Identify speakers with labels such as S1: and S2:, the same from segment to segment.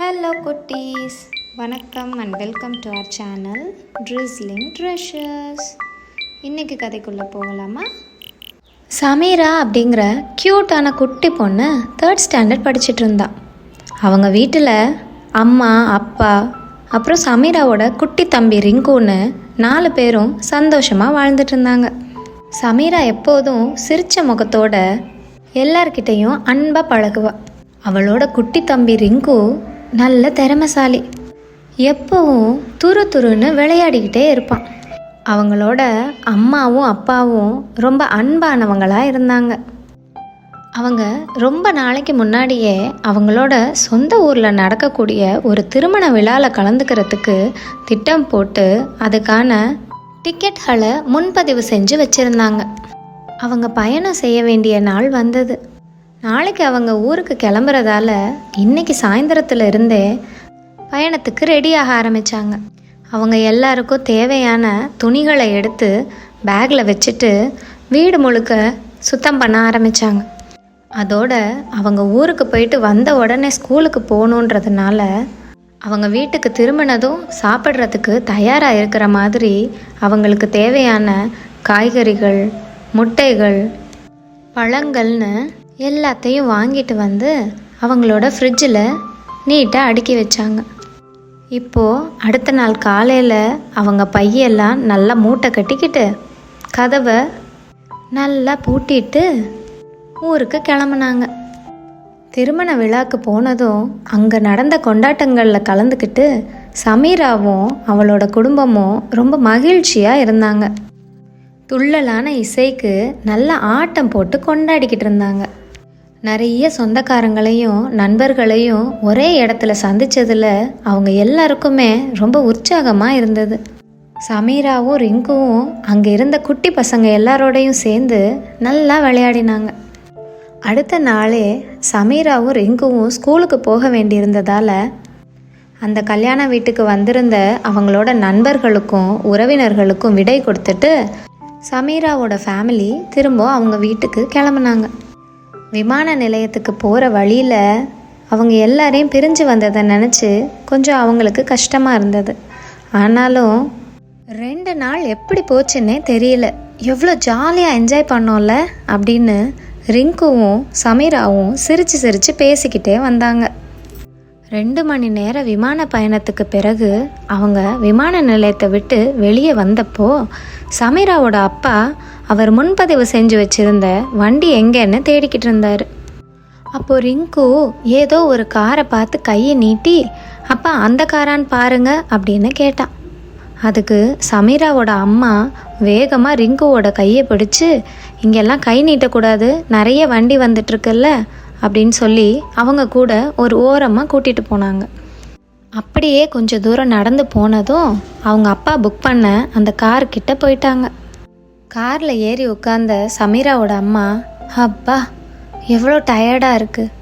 S1: Hello குட்டீஸ். வணக்கம் and welcome to our channel drizzling treasures இன்றைக்கி கதைக்குள்ளே போகலாமா? சமீரா அப்படிங்கிற க்யூட்டான குட்டி பொண்ணு தேர்ட் ஸ்டாண்டர்ட் படிச்சுட்டு இருந்தான் அவங்க வீட்டில் அம்மா அப்பா அப்புறம் சமீராவோட குட்டி தம்பி ரிங்குன்னு நாலு பேரும் சந்தோஷமாக வாழ்ந்துட்டு இருந்தாங்க. சமீரா எப்போதும் சிரித்த முகத்தோட எல்லார்கிட்டேயும் அன்பாக பழகுவாள் அவளோட குட்டி தம்பி ரிங்கு நல்ல திறமைசாலி. எப்பவும் துரு துருன்னு விளையாடிக்கிட்டே இருப்பான். அவங்களோட அம்மாவும் அப்பாவும் ரொம்ப அன்பானவங்களாக இருந்தாங்க. அவங்க ரொம்ப நாளைக்கு முன்னாடியே அவங்களோட சொந்த ஊரில் நடக்கக்கூடிய ஒரு திருமண விழாவில் கலந்துக்கிறதுக்கு திட்டம் போட்டு அதுக்கான டிக்கெட்களை முன்பதிவு செஞ்சு வச்சுருந்தாங்க. அவங்க பயணம் செய்ய வேண்டிய நாள் வந்தது. நாளைக்கு அவங்க ஊருக்கு கிளம்புறதால இன்னைக்கு சாயந்தரத்துல இருந்தே பயணத்துக்கு ரெடியாக ஆரம்பித்தாங்க அவங்க எல்லாருக்கும் தேவையான துணிகளை எடுத்து பேக்கில் வச்சுட்டு வீடு முழுக்க சுத்தம் பண்ண ஆரம்பித்தாங்க அதோட அவங்க ஊருக்கு போயிட்டு வந்த உடனே ஸ்கூலுக்கு போகணுன்றதுனால அவங்க வீட்டுக்கு திரும்பினதும் சாப்பிட்றதுக்கு தயாராக இருக்கிற மாதிரி அவங்களுக்கு தேவையான காய்கறிகள் முட்டைகள் பழங்கள்னு எல்லாத்தையும் வாங்கிட்டு வந்து அவங்களோட ஃப்ரிட்ஜில் நீட்டாக அடுக்கி வச்சாங்க. இப்போது அடுத்த நாள் காலையில் அவங்க பையெல்லாம் நல்லா மூட்டை கட்டிக்கிட்டு கதவை நல்லா பூட்டிட்டு ஊருக்கு கிளம்புனாங்க. திருமண விழாக்கு போனதும் அங்கே நடந்த கொண்டாட்டங்களில் கலந்துக்கிட்டு சமீராவும் அவளோட குடும்பமும் ரொம்ப மகிழ்ச்சியாக இருந்தாங்க. துள்ளலான இசைக்கு நல்ல ஆட்டம் போட்டு கொண்டாடிக்கிட்டு இருந்தாங்க. நிறைய சொந்தக்காரங்களையும் நண்பர்களையும் ஒரே இடத்துல சந்திச்சதுல அவங்க எல்லாருக்குமே ரொம்ப உற்சாகமாக இருந்தது. சமீராவும் ரிங்குவும் அங்கே இருந்த குட்டி பசங்க எல்லாரோடையும் சேர்ந்து நல்லா விளையாடினாங்க. அடுத்த நாளே சமீராவும் ரிங்குவும் ஸ்கூலுக்கு போக வேண்டியிருந்ததால் அந்த கல்யாண வீட்டுக்கு வந்திருந்த அவங்களோட நண்பர்களுக்கும் உறவினர்களுக்கும் விடை கொடுத்துட்டு சமீராவோட ஃபேமிலி திரும்ப அவங்க வீட்டுக்கு கிளம்புனாங்க. விமான நிலையத்துக்கு போகிற வழியில் அவங்க எல்லாரையும் பிரிஞ்சு வந்ததை நினச்சி கொஞ்சம் அவங்களுக்கு கஷ்டமாக இருந்தது. ஆனாலும் ரெண்டு நாள் எப்படி போச்சுன்னே தெரியல. எவ்வளோ ஜாலியாக என்ஜாய் பண்ணோம்ல அப்படின்னு ரிங்குவும் சமீராவும் சிரித்து சிரித்து பேசிக்கிட்டே வந்தாங்க. ரெண்டு மணி நேர விமான பயணத்துக்கு பிறகு அவங்க விமான நிலையத்தை விட்டு வெளியே வந்தப்போ சமீராவோட அப்பா அவர் முன்பதிவு செஞ்சு வச்சிருந்த வண்டி எங்கேன்னு தேடிக்கிட்டு இருந்தார். அப்போது ரிங்கு ஏதோ ஒரு காரை பார்த்து கையை நீட்டி அப்பா அந்த காரான்னு பாருங்க அப்படின்னு கேட்டான் அதுக்கு சமீராவோட அம்மா வேகமாக ரிங்குவோட கையை பிடிச்சு இங்கெல்லாம் கை நீட்டக்கூடாது நிறைய வண்டி வந்துட்டுருக்குல்ல அப்படின்னு சொல்லி அவங்க கூட ஒரு ஓரமாக கூட்டிகிட்டு போனாங்க. அப்படியே கொஞ்சம் தூரம் நடந்து போனதும் அவங்க அப்பா புக் பண்ண அந்த கார் கிட்ட போயிட்டாங்க. காரில் ஏறி உட்காந்த சமீராவோட அம்மா அப்பா எவ்வளோ டயர்டாக இருக்குது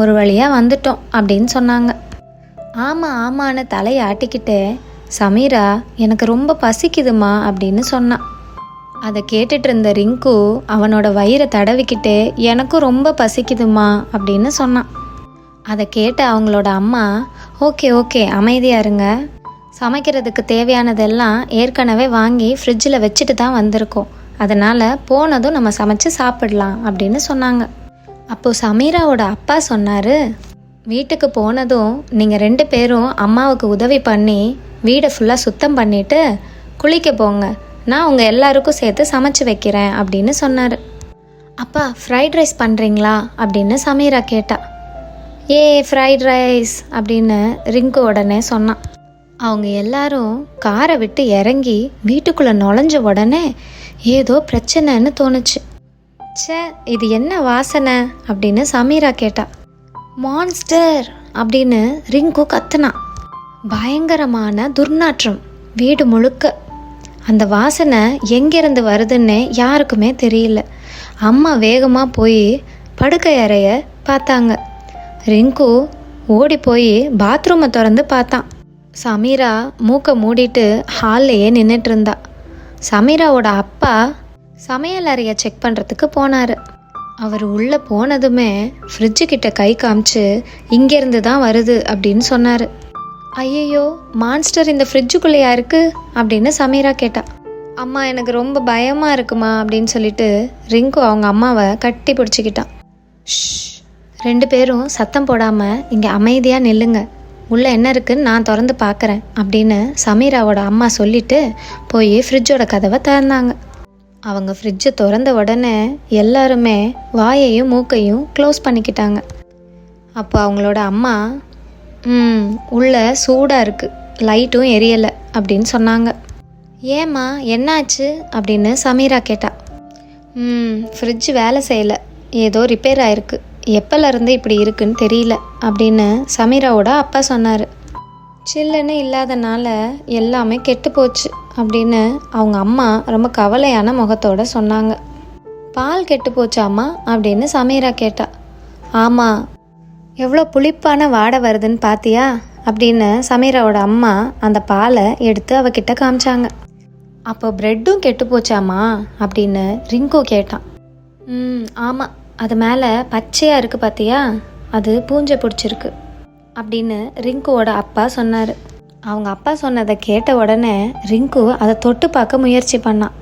S1: ஒரு வழியாக வந்துட்டோம் அப்படின்னு சொன்னாங்க. ஆமாம் ஆமான்னு தலையை ஆட்டிக்கிட்டே சமீரா எனக்கு ரொம்ப பசிக்குதுமா அப்படின்னு சொன்னான் அதை கேட்டுட்டு இருந்த ரிங்கு அவனோட வயிறை தடவிக்கிட்டு எனக்கும் ரொம்ப பசிக்குதுமா அப்படின்னு சொன்னான். அதை கேட்ட அவங்களோட அம்மா ஓகே ஓகே அமைதியாக இருங்க. சமைக்கிறதுக்கு தேவையானதெல்லாம் ஏற்கனவே வாங்கி ஃப்ரிட்ஜில் வச்சுட்டு தான் வந்திருக்கோம். அதனால் போனதும் நம்ம சமைச்சு சாப்பிடலாம் அப்படின்னு சொன்னாங்க. அப்போது சமீராவோட அப்பா சொன்னார் வீட்டுக்கு போனதும் நீங்கள் ரெண்டு பேரும் அம்மாவுக்கு உதவி பண்ணி வீடை ஃபுல்லாக சுத்தம் பண்ணிவிட்டு குளிக்க போங்க. நான் உங்கள் எல்லாருக்கும் சேர்த்து சமைச்சு வைக்கிறேன் அப்படின்னு சொன்னார். அப்பா ஃப்ரைட் ரைஸ் பண்ணுறீங்களா அப்படின்னு சமீரா கேட்டா. ஏ ஃப்ரைட் ரைஸ் அப்படின்னு ரிங்கு உடனே சொன்னான். அவங்க எல்லாரும் காரை விட்டு இறங்கி வீட்டுக்குள்ளே நுழைஞ்ச உடனே ஏதோ பிரச்சனைன்னு தோணுச்சு. சே இது என்ன வாசனை? அப்படின்னு சமீரா கேட்டா. மான்ஸ்டர் அப்படின்னு ரிங்கு கத்துனா பயங்கரமான துர்நாற்றம் வீடு முழுக்க. அந்த வாசனை எங்கேருந்து வருதுன்னு யாருக்குமே தெரியல. அம்மா வேகமாக போய் படுக்கை அறைய பார்த்தாங்க. ரிங்கு ஓடி போய் பாத்ரூமை திறந்து பார்த்தான். சமீரா மூக்கை மூடிட்டு ஹால்லையே நின்றுட்டு இருந்தா சமீராவோட அப்பா சமையல் அறையை செக் பண்ணுறதுக்கு போனார். அவர் உள்ளே போனதுமே ஃப்ரிட்ஜு கிட்ட கை காமிச்சு இங்கேருந்து தான் வருது அப்படின்னு சொன்னார். ஐயையோ மான்ஸ்டர் இந்த ஃப்ரிட்ஜுக்குள்ளேயா இருக்கு அப்படின்னு சமீரா கேட்டா. அம்மா எனக்கு ரொம்ப பயமாக இருக்குமா? அப்படின்னு சொல்லிட்டு ரிங்கு அவங்க அம்மாவை கட்டி பிடிச்சிக்கிட்டான் ஷ் ரெண்டு பேரும் சத்தம் போடாமல் இங்கே அமைதியாக நில்லுங்க. உள்ளே என்ன இருக்குன்னு நான் திறந்து பார்க்குறேன் அப்படின்னு சமீராவோட அம்மா சொல்லிட்டு போய் ஃப்ரிட்ஜோட கதவை திறந்தாங்க. அவங்க ஃப்ரிட்ஜை திறந்த உடனே எல்லாருமே வாயையும் மூக்கையும் க்ளோஸ் பண்ணிக்கிட்டாங்க. அப்போ அவங்களோட அம்மா ம் உள்ள சூடாக இருக்குது லைட்டும் எரியலை அப்படின்னு சொன்னாங்க. ஏம்மா என்னாச்சு? அப்படின்னு சமீரா கேட்டா. ம் ஃப்ரிட்ஜ் வேலை செய்யலை. ஏதோ ரிப்பேர் ஆயிருக்கு. எப்போலேருந்து இப்படி இருக்குன்னு தெரியல அப்படின்னு சமீராவோட அப்பா சொன்னார். சில்லுன்னு இல்லாதனால எல்லாமே கெட்டு போச்சு அப்படின்னு அவங்க அம்மா ரொம்ப கவலையான முகத்தோட சொன்னாங்க. பால் கெட்டு போச்சாமா அப்படின்னு சமீரா கேட்டா. ஆமாம் எவ்வளோ புளிப்பான வாடை வருதுன்னு பாத்தியா? அப்படின்னு சமீராவோட அம்மா அந்த பாலை எடுத்து அவகிட்ட காமிச்சாங்க. அப்போ ப்ரெட்டும் கெட்டு போச்சாமா? அப்படின்னு ரிங்கோ கேட்டான். ம் ஆமாம் அது மேலே பச்சையாக இருக்குது பார்த்தியா அது பூஞ்சை பிடிச்சிருக்கு. அப்படின்னு ரிங்குவோட அப்பா சொன்னார். அவங்க அப்பா சொன்னதை கேட்ட உடனே ரிங்கு அதை தொட்டு பார்க்க முயற்சி பண்ணான்.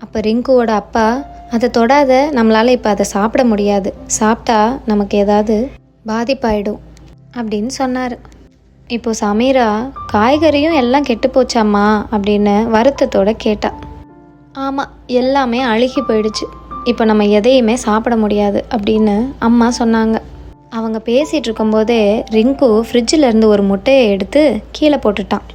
S1: அப்போ ரிங்குவோட அப்பா அதை தொடாத நம்மளால் இப்போ அதை சாப்பிட முடியாது. சாப்பிட்டா நமக்கு ஏதாவது பாதிப்பாயிடும் அப்படின்னு சொன்னார். இப்போ சமீரா காய்கறியும் எல்லாம் கெட்டு போச்சாம்மா அப்படின்னு வருத்தத்தோட கேட்டா. ஆமாம் எல்லாமே அழுகி போயிடுச்சு. இப்போ நம்ம எதையுமே சாப்பிட முடியாது அப்படின்னு அம்மா சொன்னாங்க. அவங்க பேசிகிட்டு இருக்கும்போதே ரிங்கு ஃப்ரிட்ஜில் இருந்து ஒரு முட்டையை எடுத்து கீழே போட்டுட்டான்.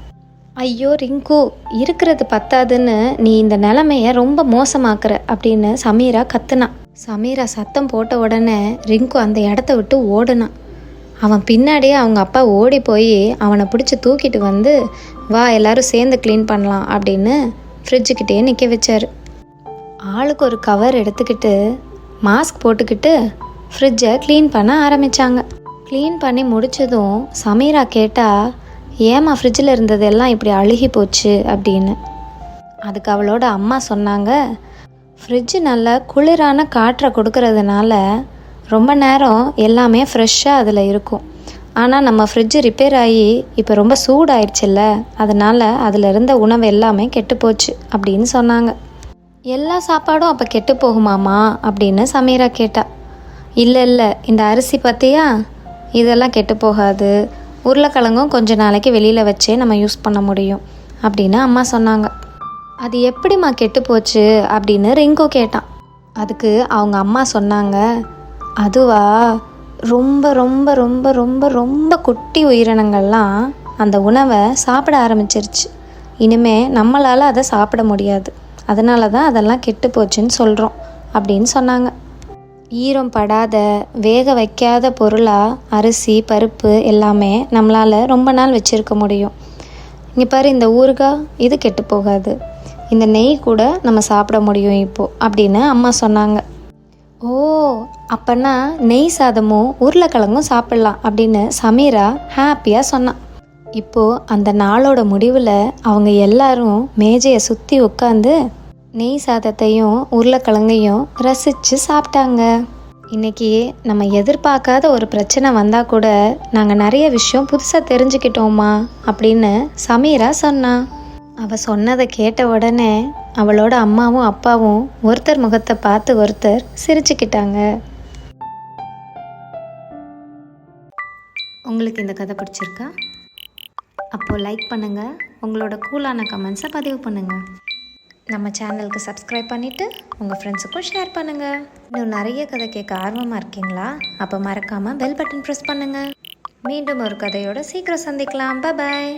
S1: ஐயோ ரிங்கு இருக்கிறது பத்தாதுன்னு நீ இந்த நிலமைய ரொம்ப மோசமாக்குற அப்படின்னு சமீரா கத்துனான் சமீரா சத்தம் போட்ட உடனே ரிங்கு அந்த இடத்த விட்டு ஓடுனான். அவன் பின்னாடியே அவங்க அப்பா ஓடி போய் அவனை பிடிச்சி தூக்கிட்டு வந்து வா எல்லாரும் சேர்ந்து க்ளீன் பண்ணலாம் அப்படின்னு ஃப்ரிட்ஜுக்கிட்டே நிற்க வச்சார். ஆளுக்கு ஒரு கவர் எடுத்துக்கிட்டு மாஸ்க் போட்டுக்கிட்டு ஃப்ரிட்ஜை க்ளீன் பண்ண ஆரம்பித்தாங்க க்ளீன் பண்ணி முடிச்சதும் சமீரா கேட்டால் ஏமா ஃப்ரிட்ஜில் இருந்ததெல்லாம் இப்படி அழுகி போச்சு? அப்படின்னு. அதுக்கு அவளோட அம்மா சொன்னாங்க ஃப்ரிட்ஜு நல்ல குளிரான காற்றை கொடுக்கறதுனால ரொம்ப நேரம் எல்லாமே ஃப்ரெஷ்ஷாக அதில் இருக்கும். ஆனால் நம்ம ஃப்ரிட்ஜு ரிப்பேர் ஆகி இப்போ ரொம்ப சூடாயிடுச்சுல்ல அதனால் அதில் இருந்த உணவு எல்லாமே கெட்டு போச்சு அப்படின்னு சொன்னாங்க. எல்லா சாப்பாடும் அப்போ கெட்டு போகுமாமா அப்படின்னு சமீரா கேட்டா. இல்லை இல்லை இந்த அரிசி பார்த்தியா இதெல்லாம் கெட்டு போகாது. உருளைக்கிழங்கும் கொஞ்ச நாளைக்கு வெளியில் வச்சே நம்ம யூஸ் பண்ண முடியும் அப்படின்னு அம்மா சொன்னாங்க. அது எப்படிம்மா கெட்டு போச்சு அப்படின்னு ரிங்கு கேட்டான். அதுக்கு அவங்க அம்மா சொன்னாங்க அதுவா ரொம்ப ரொம்ப ரொம்ப ரொம்ப ரொம்ப குட்டி உயிரினங்கள்லாம் அந்த உணவை சாப்பிட ஆரம்பிச்சிருச்சு. இனிமே நம்மளால் அதை சாப்பிட முடியாது. அதனால தான் அதெல்லாம் கெட்டு போச்சுன்னு சொல்கிறோம் அப்படின்னு சொன்னாங்க. ஈரம் படாத வேக வைக்காத பொருளாக அரிசி பருப்பு எல்லாமே நம்மளால் ரொம்ப நாள் வச்சுருக்க முடியும். இங்கே பாரு இந்த ஊறுகாய் இது கெட்டு போகாது இந்த நெய் கூட நம்ம சாப்பிட முடியும் இப்போது அப்படின்னு அம்மா சொன்னாங்க. ஓ அப்பன்னா நெய் சாதமும் உருளைக்கிழங்கும் சாப்பிட்லாம் அப்படின்னு சமீரா ஹாப்பியாக சொன்னான் இப்போது அந்த நாளோட முடிவில் அவங்க எல்லாரும் மேஜையை சுற்றி உட்காந்து நெய் சாதத்தையும் உருளைக்கிழங்கையும் ரசித்து சாப்பிட்டாங்க. இன்னைக்கு நம்ம எதிர்பார்க்காத ஒரு பிரச்சனை வந்தால் கூட நாங்கள் நிறைய விஷயம் புதுசாக தெரிஞ்சுக்கிட்டோமா அப்படின்னு சமீரா சொன்னான் அவள் சொன்னதை கேட்ட உடனே அவளோட அம்மாவும் அப்பாவும் ஒருத்தர் முகத்தை பார்த்து ஒருத்தர் சிரிச்சுக்கிட்டாங்க. உங்களுக்கு இந்த கதை பிடிச்சிருக்கா? அப்போது லைக் பண்ணுங்கள் உங்களோட கூலான கமெண்ட்ஸை பதிவு பண்ணுங்கள் நம்ம சேனலுக்கு சப்ஸ்கிரைப் பண்ணிவிட்டு உங்கள் ஃப்ரெண்ட்ஸுக்கும் ஷேர் பண்ணுங்கள் இன்னும் நிறைய கதை கேட்க ஆர்வமாக இருக்கீங்களா? அப்போ மறக்காமல் பெல் பட்டன் ப்ரெஸ் பண்ணுங்கள் மீண்டும் ஒரு கதையோட சீக்கிரம் சந்திக்கலாம். பாய்